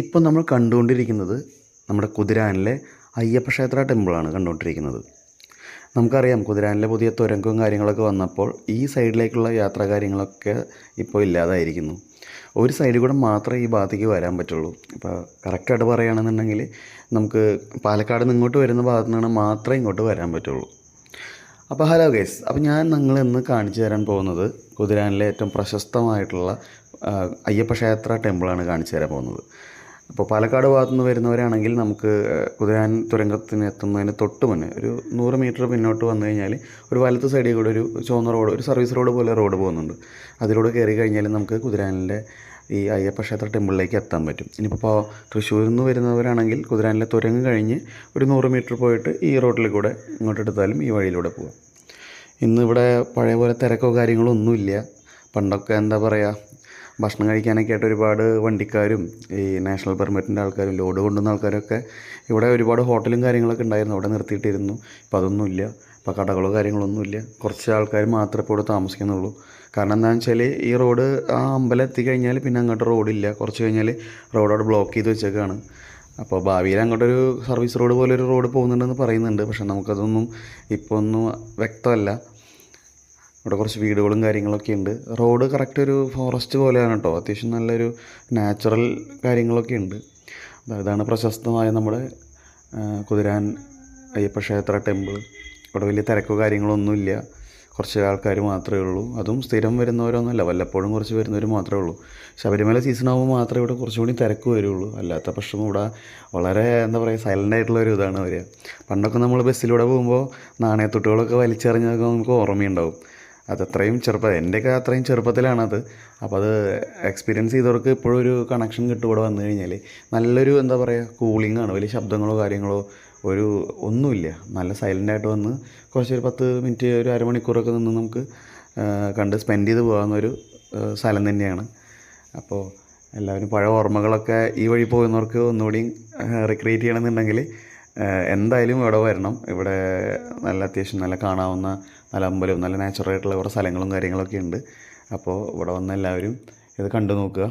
ഇപ്പം നമ്മൾ കണ്ടുകൊണ്ടിരിക്കുന്നത് നമ്മുടെ കുതിരാനിലെ അയ്യപ്പ ക്ഷേത്ര ടെമ്പിളാണ് കണ്ടുകൊണ്ടിരിക്കുന്നത്. നമുക്കറിയാം കുതിരാനിലെ പുതിയ തുരങ്കവും കാര്യങ്ങളൊക്കെ വന്നപ്പോൾ ഈ സൈഡിലേക്കുള്ള യാത്രാ കാര്യങ്ങളൊക്കെ ഇപ്പോൾ ഇല്ലാതായിരിക്കുന്നു. ഒരു സൈഡിൽ കൂടെ മാത്രമേ ഈ ഭാഗത്തേക്ക് വരാൻ പറ്റുള്ളൂ. ഇപ്പോൾ കറക്റ്റായിട്ട് പറയുകയാണെന്നുണ്ടെങ്കിൽ നമുക്ക് പാലക്കാട് നിന്ന് ഇങ്ങോട്ട് വരുന്ന ഭാഗത്തു നിന്നാണ് മാത്രമേ ഇങ്ങോട്ട് വരാൻ പറ്റുള്ളൂ. അപ്പോൾ ഹലോ ഗേസ് അപ്പോൾ ഞാൻ നിങ്ങൾ ഇന്ന് കാണിച്ചു തരാൻ പോകുന്നത് കുതിരാനിലെ ഏറ്റവും പ്രശസ്തമായിട്ടുള്ള അയ്യപ്പ ക്ഷേത്ര ടെമ്പിളാണ് കാണിച്ചു തരാൻ പോകുന്നത്. അപ്പോൾ പാലക്കാട് ഭാഗത്തു നിന്ന് വരുന്നവരാണെങ്കിൽ നമുക്ക് കുതിരാൻ തുരങ്കത്തിന് എത്തുന്നതിന് തൊട്ട് മുന്നേ ഒരു നൂറ് മീറ്റർ പിന്നോട്ട് വന്നു കഴിഞ്ഞാൽ ഒരു വലത്ത് സൈഡിൽ കൂടെ ഒരു ചുവന്ന റോഡ് ഒരു സർവീസ് റോഡ് പോലെ റോഡ് പോകുന്നുണ്ട്. അതിലൂടെ കയറി കഴിഞ്ഞാൽ നമുക്ക് കുതിരാനിലെ ഈ അയ്യപ്പ ക്ഷേത്ര ടെമ്പിളിലേക്ക് എത്താൻ പറ്റും. ഇനിയിപ്പോൾ തൃശ്ശൂരിൽ നിന്ന് വരുന്നവരാണെങ്കിൽ കുതിരാനിലെ തുരങ്ങ് കഴിഞ്ഞ് ഒരു നൂറ് മീറ്റർ പോയിട്ട് ഈ റോഡിൽ കൂടെ ഇങ്ങോട്ട് എടുത്താലും ഈ വഴിയിലൂടെ പോകാം ഇന്നിവിടെ പഴയ പോലെ തിരക്കോ കാര്യങ്ങളോ ഒന്നുമില്ല. പണ്ടൊക്കെ എന്താ പറയുക ഭക്ഷണം കഴിക്കാനൊക്കെ ആയിട്ട് ഒരുപാട് വണ്ടിക്കാരും ഈ നാഷണൽ പെർമിറ്റിന്റെ ആൾക്കാരും ലോഡ് കൊണ്ടുവന്ന ആൾക്കാരൊക്കെ ഇവിടെ ഒരുപാട് ഹോട്ടലും കാര്യങ്ങളൊക്കെ ഉണ്ടായിരുന്നു അവിടെ നിർത്തിയിട്ടിരുന്നു. ഇപ്പോൾ അതൊന്നുമില്ല ഇപ്പോൾ കടകളോ കാര്യങ്ങളൊന്നുമില്ല കുറച്ച് ആൾക്കാർ മാത്രമേ ഇപ്പോൾ ഇവിടെ താമസിക്കുന്നുള്ളൂ. കാരണം എന്താണെന്ന് വെച്ചാൽ ഈ റോഡ് ആ അമ്പലം എത്തിക്കഴിഞ്ഞാൽ പിന്നെ അങ്ങോട്ട് റോഡില്ല. കുറച്ച് കഴിഞ്ഞാൽ റോഡ് അവിടെ ബ്ലോക്ക് ചെയ്ത് വെച്ചേക്കാണ്. അപ്പോൾ ഭാവിയിൽ അങ്ങോട്ടൊരു സർവീസ് റോഡ് പോലെ ഒരു റോഡ് പോകുന്നുണ്ടെന്ന് പറയുന്നുണ്ട്. പക്ഷേ നമുക്കതൊന്നും ഇപ്പോൾ ഒന്നും വ്യക്തമല്ല. ഇവിടെ കുറച്ച് വീടുകളും കാര്യങ്ങളൊക്കെ ഉണ്ട്. റോഡ് കറക്റ്റ് ഒരു ഫോറസ്റ്റ് പോലെയാണ് കേട്ടോ അത്യാവശ്യം നല്ലൊരു നാച്ചുറൽ കാര്യങ്ങളൊക്കെ ഉണ്ട്. ഇതാണ് പ്രശസ്തമായ നമ്മുടെ കുതിരാൻ അയ്യപ്പ ക്ഷേത്ര ടെമ്പിൾ ഇവിടെ വലിയ തിരക്കോ കാര്യങ്ങളൊന്നുമില്ല കുറച്ച് ആൾക്കാർ മാത്രമേ ഉള്ളൂ. അതും സ്ഥിരം വരുന്നവരൊന്നുമല്ല. വല്ലപ്പോഴും കുറച്ച് വരുന്നവർ മാത്രമേ ഉള്ളൂ. ശബരിമല സീസൺ ആകുമ്പോൾ മാത്രമേ ഇവിടെ കുറച്ചുകൂടി തിരക്ക് വരുള്ളൂ. അല്ലാത്ത പക്ഷം ഇവിടെ വളരെ എന്താ പറയുക സൈലന്റ് ആയിട്ടുള്ള ഒരു ഇതാണ് വരിക പണ്ടൊക്കെ നമ്മൾ ബസ്സിലൂടെ പോകുമ്പോൾ നാണയത്തൊട്ടുകളൊക്കെ വലിച്ചെറിഞ്ഞതൊക്കെ നമുക്ക് ഓർമ്മയുണ്ടാവും. അതത്രയും ചെറുപ്പം എന്റെയൊക്കെ അത്രയും ചെറുപ്പത്തിലാണത്. അപ്പോൾ അത് എക്സ്പീരിയൻസ് ചെയ്തവർക്ക് ഇപ്പോഴും ഒരു കണക്ഷൻ കിട്ടും ഇവിടെ വന്നു കഴിഞ്ഞാൽ നല്ലൊരു എന്താ പറയുക കൂളിംഗ് ആണ്. വലിയ ശബ്ദങ്ങളോ കാര്യങ്ങളോ ഒരു ഒന്നുമില്ല. നല്ല സൈലന്റ് ആയിട്ട് വന്ന് കുറച്ചൊരു പത്ത് മിനിറ്റ് ഒരു അരമണിക്കൂറൊക്കെ നിന്ന് നമുക്ക് കണ്ട് സ്പെൻഡ് ചെയ്ത് പോകാവുന്ന ഒരു സ്ഥലം തന്നെയാണ്. അപ്പോൾ എല്ലാവരും പഴയ ഓർമ്മകളൊക്കെ ഈ വഴി പോകുന്നവർക്ക് ഒന്നുകൂടി റിക്രിയേറ്റ് ചെയ്യണമെന്നുണ്ടെങ്കിൽ എന്തായാലും ഇവിടെ വരണം. ഇവിടെ നല്ല അത്യാവശ്യം നല്ല കാണാവുന്ന നല്ല അമ്പലവും നല്ല നാച്ചുറൽ ആയിട്ടുള്ള കുറേ സ്ഥലങ്ങളും കാര്യങ്ങളൊക്കെ ഉണ്ട്. അപ്പോൾ ഇവിടെ വന്ന എല്ലാവരും ഇത് കണ്ടു നോക്കുക